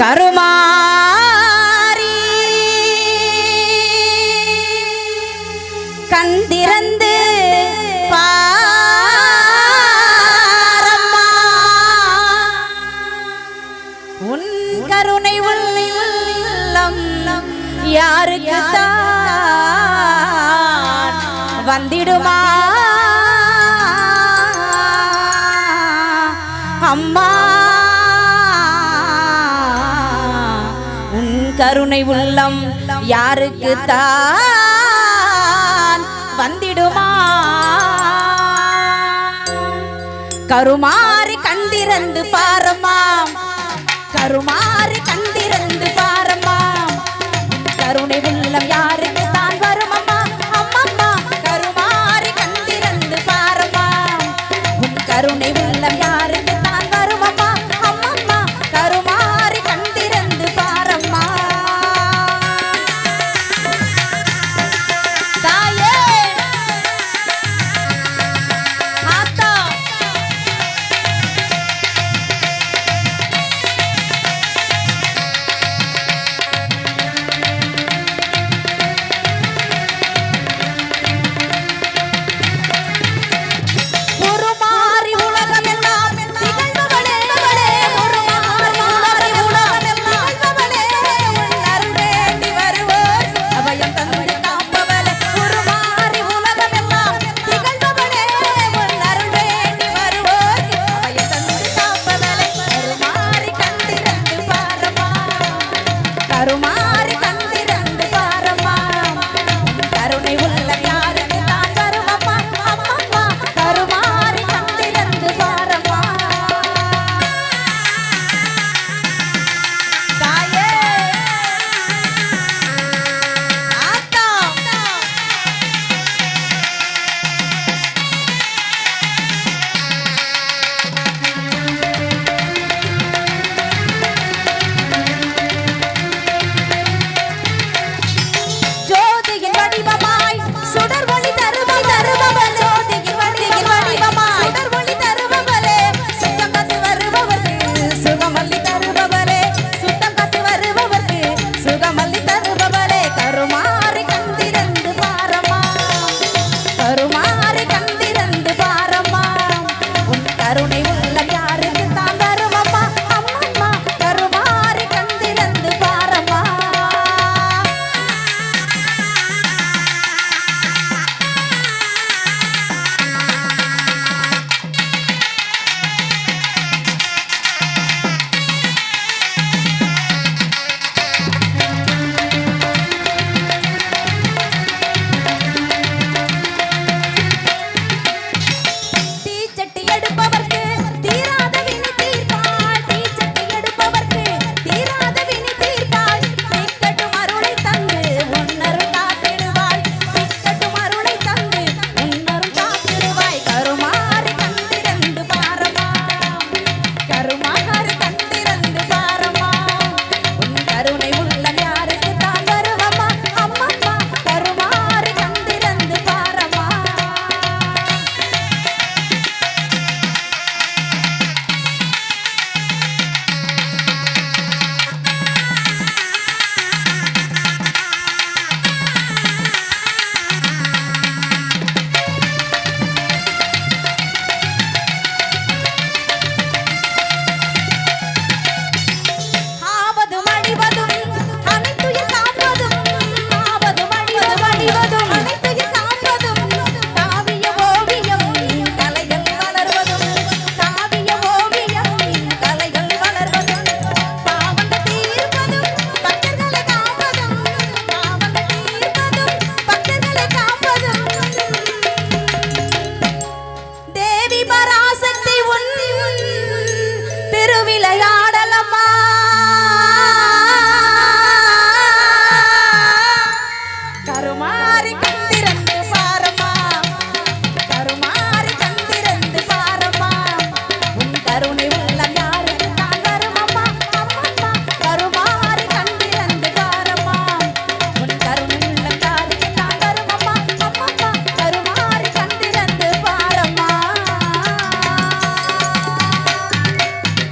கருமாறி. கந்திரந்து பாரம்மா. உன் கருணை உள்ளம் யாருக்கு தான் வந்திடுமா? கருணை உள்ளம் யாருக்கு தான் வந்திடுமா? கருமாறி கண்டிரந்து பாரமாம் கருமாறி கண்